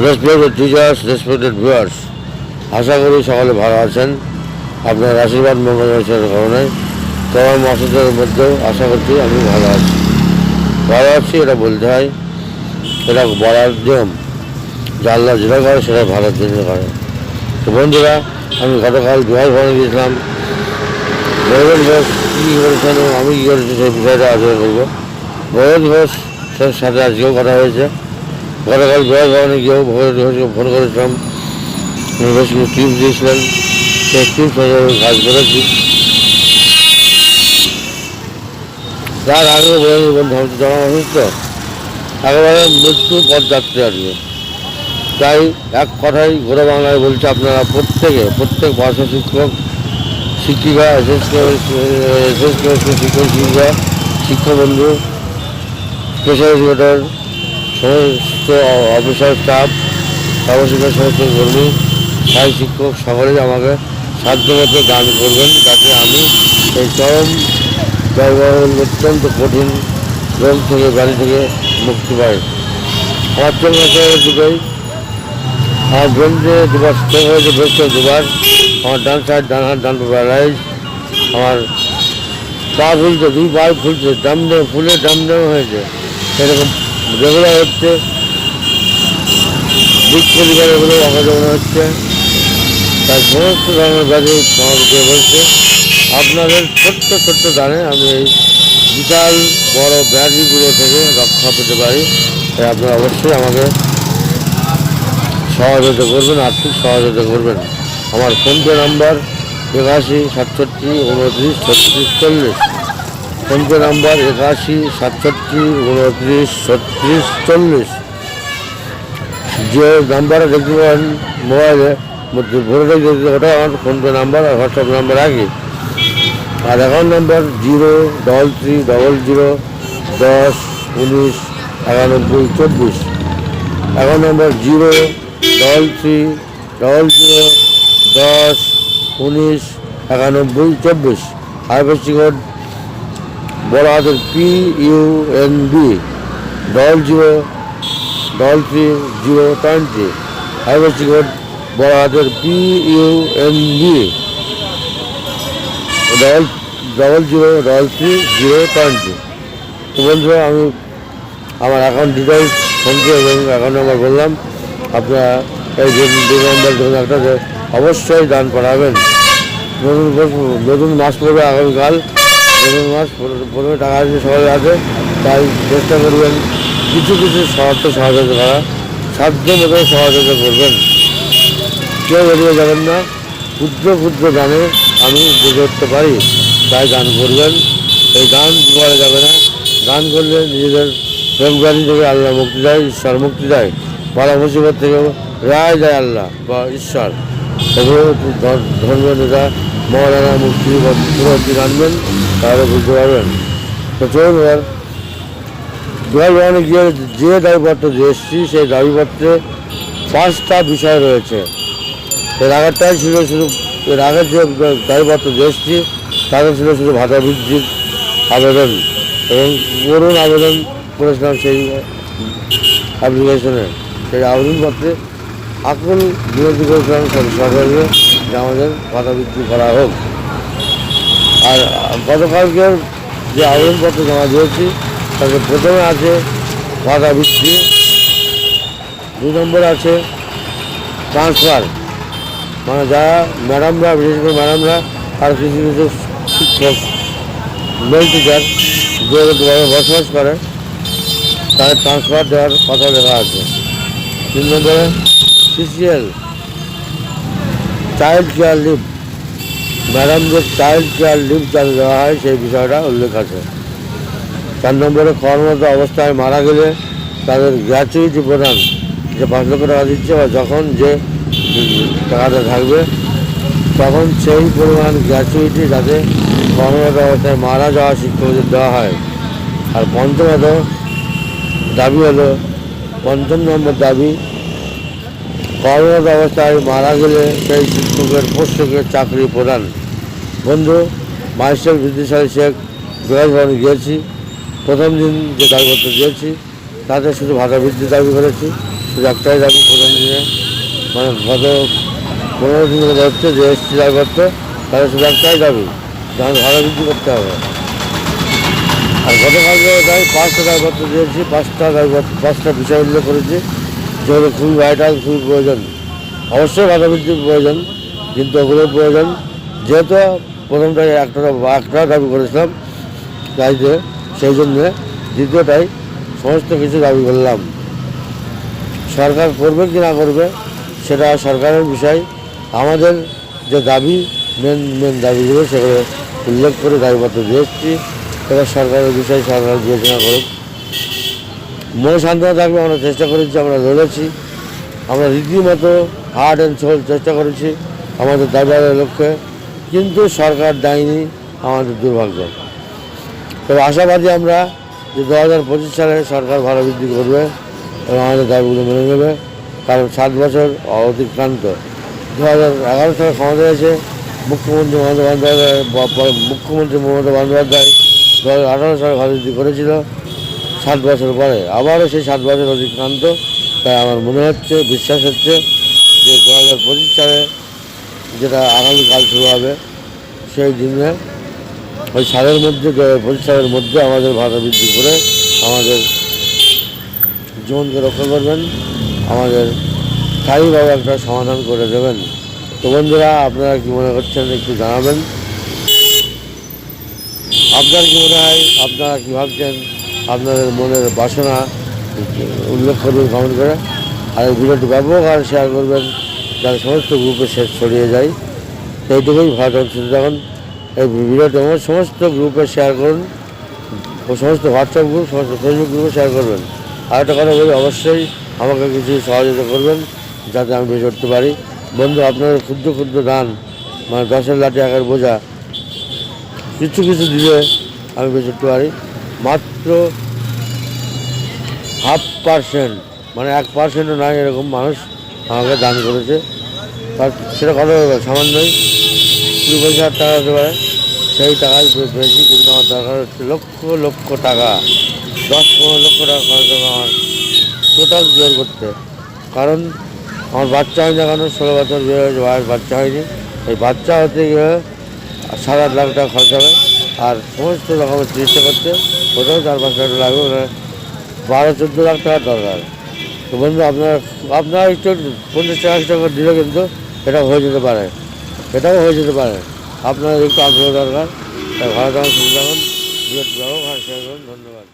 Respected teachers respected viewers আশা করি সকলে ভালো আছেন। আপনার আশীর্বাদ মঙ্গল হয়েছে কারণে। তোমার মাসের মধ্যেও আশা করছি আমি ভালো আছি। ভালো আছি, এটা বলতে হয়। এটা বলার নিয়ম। আল্লাহ যেটা করে সেটা ভালোর জন্য করে। তো বন্ধুরা, আমি গতকাল বিহার ভবনে গিয়েছিলাম। গৌরব ঘোষ কী করেছেন আমি কী করেছি সেই বিষয়টা আলোচনা করব গৌরব ঘোষ সাথে আজকেও কথা হয়েছে। গতকাল ভবনে গিয়েও ভগত ঘোষকে ফোন করেছিলাম। বেশ কিছু দিয়েছিলেন। সেই টিপস কাজ করেছি। তার বলে বন্ধু আমি তো জমা একেবারে মৃত্যু পথযাত্রী আর কি। তাই এক কথাই ঘোরা বাংলায় বলছে, আপনারা প্রত্যেকে, প্রত্যেক ভাষা শিক্ষক, শিক্ষিকা এসএস শিক্ষক, শিক্ষিকা, শিক্ষাবন্ধু স্পেশাল এডুকেটর সমস্ত অফিসার স্টাফ সর্বশিক্ষার সমস্ত কর্মী সাই শিক্ষক সকলেই আমাকে সাধ্যমতো দান করবেন, যাতে আমি এই চরম ব্যয়বহুল, অত্যন্ত কঠিন রোগ থেকে বাড়ি থেকে মুক্তি পাই। আমার জন্য দুটোই আমার ব্রেনতে দুবার স্ট্রোক হয়েছে ব্রেস্টে দুবার, আমার ডান সাইড, ডান হাত, ডান প্যারালাইজ আমার পা ফুলছে, দুই পা ফুলছে ডাম ফুলে ডেম হয়েছে সেরকম রেগুলার হচ্ছে পরিবারে এগুলো অকাজমনে হচ্ছে। তাই সমস্ত ধরনের ব্যাধি উপরে বলছে, আপনাদের ছোট্ট ছোট্ট দানে আমি এই বিশাল বড় ব্যাধিগুলো থেকে রক্ষা পেতে পারি। তাই আপনারা অবশ্যই আমাকে সহযোগিতা করবেন, আর্থিক সহযোগিতা করবেন। আমার ফোনপে নাম্বার একাশি সাতষট্টি উনত্রিশ ছত্রিশ চল্লিশ। ফোনপে নাম্বার, একাশি, সাতষট্টি, উনত্রিশ, ছত্রিশ, চল্লিশ। যে নাম্বারে দেখতে পারেন মোবাইলে মধ্যে ভরে দেখতে ওটা আমার ফোনপে নাম্বার আর হোয়াটসঅ্যাপ নাম্বার আগে আর account number zero, double three, double zero, দশ, উনিশ, একানব্বই, চব্বিশ। Account number zero, double three, double zero, দশ, উনিশ, একানব্বই, চব্বিশ। আইএফএসসি কোড বড় হাতের P U N B double zero double three zero twenty IFSC code বড় হাতের P U N B double double zero double three zero twenty তো বন্ধুরা, আমি আমার অ্যাকাউন্ট ডিটেলস ফোনপে এবং অ্যাকাউন্ট নাম্বার বললাম। আপনারা এই যে দু নম্বর ধরুন যে অবশ্যই দান করাবেন। নতুন নতুন মাস পড়বে আগামীকাল। নতুন মাস, পনেরো টাকা আছে সবাই আছে তাই চেষ্টা করবেন কিছু কিছু শর্ত সহযোগিতা করা। সাধ্য মতো সহযোগিতা করবেন। কেউ বেরিয়ে যাবেন না। ক্ষুদ্র ক্ষুদ্র গানে আমি বুঝে উঠতে পারি, তাই গান করবেন। এই গান করা যাবে না। গান করলে নিজেদের রোগব্যাধি থেকে আল্লাহ মুক্তি দেয়, ঈশ্বর মুক্তি দেয়। বড় মুসিবত থেকে রায় দেয় আল্লাহ বা ঈশ্বর। ধর- ধর্মীয় নেতা মৌলানা মুক্তি পুরোটি জানবেন তাহলে বুঝতে পারবেন? তো চলুন এবার। দুয়ার ভবনে গিয়ে যে দাবিপত্র দিয়ে এসেছি, সেই দাবিপত্রে পাঁচটা বিষয় রয়েছে। এর আগেরটাই ছিল শুধু, এর আগের যে দাবিপত্র দিয়ে এসেছি তাদের ছিল শুধু ভাতা বৃদ্ধির আবেদন এবং পুরন আবেদন করেছিলাম সেই অ্যাপ্লিকেশনে সেই আবেদনপত্রে আকুল বিরোধী করেছিলাম সর- সরকারকে যে আমাদের ভাতা বৃদ্ধি করা হোক। আর গতকালকে যে আবেদনপত্র জমা দিয়েছি, তাতে প্রথমে আছে ভাতা বৃদ্ধি দুই নম্বর আছে ট্রান্সফার। মানে যারা ম্যাডামরা, বিশেষ করে ম্যাডামরা, আর কিছু কিছু শিক্ষক মেল টিচার যে বসবাস করে, তাদের ট্রান্সফার দেওয়ার কথা লেখা আছে। তিন নম্বরে, সিসিএল, চাইল্ড কেয়ার লিভ। ম্যাডামদের চাইল্ড কেয়ার লিভ চালু দেওয়া হয়, সেই বিষয়টা উল্লেখ আছে। চার নম্বরে কর্মরত অবস্থায় মারা গেলে তাদের গ্র্যাচুইটি প্রদান, যে পাঁচ লক্ষ টাকা দিচ্ছে বা যখন যে টাকাটা থাকবে, তখন সেই পরিমাণ গ্র্যাচুইটি যাতে কর্মরত অবস্থায় মারা যাওয়া শিক্ষকদের দেওয়া হয়। আর পঞ্চমত দাবি হলো, পঞ্চম নম্বর দাবি, কর্মরত অবস্থায় মারা গেলে সেই শিক্ষকের পোষ্যকে চাকরি প্রদান। বন্ধু মাস্টার বিদ্যাসাগর শেখ বিরাজ ভবনে গিয়েছি প্রথম দিন যে দাবিপত্র দিয়েছি, তাতে শুধু ভাতা বৃদ্ধি দাবি করেছি শুধু একটাই দাবি প্রথম দিনে। মানে গত পনেরো দিন ধরে হচ্ছে যে এসছি দাবি করতে তাহলে শুধু একটাই দাবি আমাদের ভাড়া বৃদ্ধি করতে হবে। আর গতকালকে তাই পাঁচটা দাবিপত্র দিয়েছি, পাঁচটা দাবিপত্র পাঁচটা বিষয় উল্লেখ করেছি যেগুলো খুবই ভাইটাল খুবই প্রয়োজন। অবশ্যই ভাড়া বৃদ্ধির প্রয়োজন, কিন্তু ওগুলোর প্রয়োজন। যেহেতু প্রথমটাই একটা একটা দাবি করেছিলাম চাইতে সেই জন্যে দ্বিতীয়টাই সমস্ত কিছু দাবি করলাম। সরকার করবে কি না করবে, সেটা সরকারের বিষয়। আমাদের যে দাবি মেন মেন দাবিগুলো সেগুলো উল্লেখ করে দাবিপত্র দিয়ে এসেছি। সেটা সরকারের বিষয় সরকার বিবেচনা করুক। মন সান্ত্বনা থাকবে, আমরা চেষ্টা করেছি, আমরা লড়েছি। আমরা রীতিমতো হার্ড অ্যান্ড সোল চেষ্টা করেছি। আমাদের দাবি লক্ষ্যে কিন্তু সরকার দেয়নি আমাদের দুর্ভাগ্য। তবে আশাবাদী আমরা যে দু হাজার পঁচিশ সালে সরকার ভাড়া বৃদ্ধি করবে এবং আমাদের দাবিগুলো মেনে নেবে। কারণ সাত বছর অতিক্রান্ত। দু হাজার এগারো সালে ক্ষমতা এসে মুখ্যমন্ত্রী মমতা বন্দ্যোপাধ্যায় মুখ্যমন্ত্রী মমতা বন্দ্যোপাধ্যায় দু হাজার আঠারো সালে ভাড়া বৃদ্ধি করেছিল। সাত বছর পরে আবারও সেই সাত বছর অতিক্রান্ত। তাই আমার মনে হচ্ছে, বিশ্বাস হচ্ছে যে দু হাজার পঁচিশ সালে যেটা আগামীকাল শুরু হবে, সেই দিনে ওই সারের মধ্যে সালের মধ্যে আমাদের ভাড়া বৃদ্ধি করে আমাদের জীবনকে রক্ষা করবেন, আমাদের স্থায়ীভাবে একটা সমাধান করে দেবেন। তো বন্ধুরা, আপনারা কী মনে করছেন একটু জানাবেন? আপনার কী মনে হয়, আপনারা কী ভাবছেন? আপনাদের মনের বাসনা উল্লেখ করবেন কমেন্ট করে। আর ভিডিওটি ব্যাপক আর শেয়ার করবেন। যাতে সমস্ত গ্রুপে ছড়িয়ে যায়। সেইটুকুই ভালো শুধু যখন এই ভিডিওটি আমার সমস্ত গ্রুপে শেয়ার করুন ও সমস্ত হোয়াটসঅ্যাপ গ্রুপ সমস্ত ফেসবুক গ্রুপে শেয়ার করবেন। আর একটা কথা বলি, অবশ্যই আমাকে কিছু সহযোগিতা করবেন, যাতে আমি বেশি উঠতে পারি। বন্ধু আপনাদের ক্ষুদ্র ক্ষুদ্র দান মানে দশের লাঠি আকার বোঝা, কিছু কিছু দিলে আমি বেঁচে উঠতে পারি। মাত্র হাফ পার্সেন্ট মানে এক পার্সেন্টও নয় এরকম মানুষ। আমাকে দান করেছে। তার সেটা কত হবে? সামান্যই কুড়ি পঁচিশ হাজার টাকা হতে পারে। সেই টাকাই পে- পেয়েছি, কিন্তু আমার দরকার হচ্ছে লক্ষ লক্ষ টাকা। দশ পনেরো লক্ষ টাকা খরচ হবে আমার টোটাল জোর করতে। কারণ আমার বাচ্চা হয়নি এখনও, ষোলো বছর বিয়ে হয়েছে বাচ্চা হয়নি। এই বাচ্চা হতে গিয়ে সাত আট লাখ টাকা খরচ হবে। আর সমস্ত রকমের চিকিৎসা করতে কোথাও চার পাঁচ লাখ টাকা লাগবে বারো চোদ্দ লাখ টাকার দরকার। তো বন্ধু, আপনার আপনার একটু পঞ্চাশ চল্লিশ টাকা দিলে কিন্তু এটা হয়ে যেতে পারে। এটাও হয়ে যেতে পারে। আপনার একটু আগ্রহ দরকার। ভালো থাকুন সুবিধা হন বিরত শেয়ার করুন ধন্যবাদ।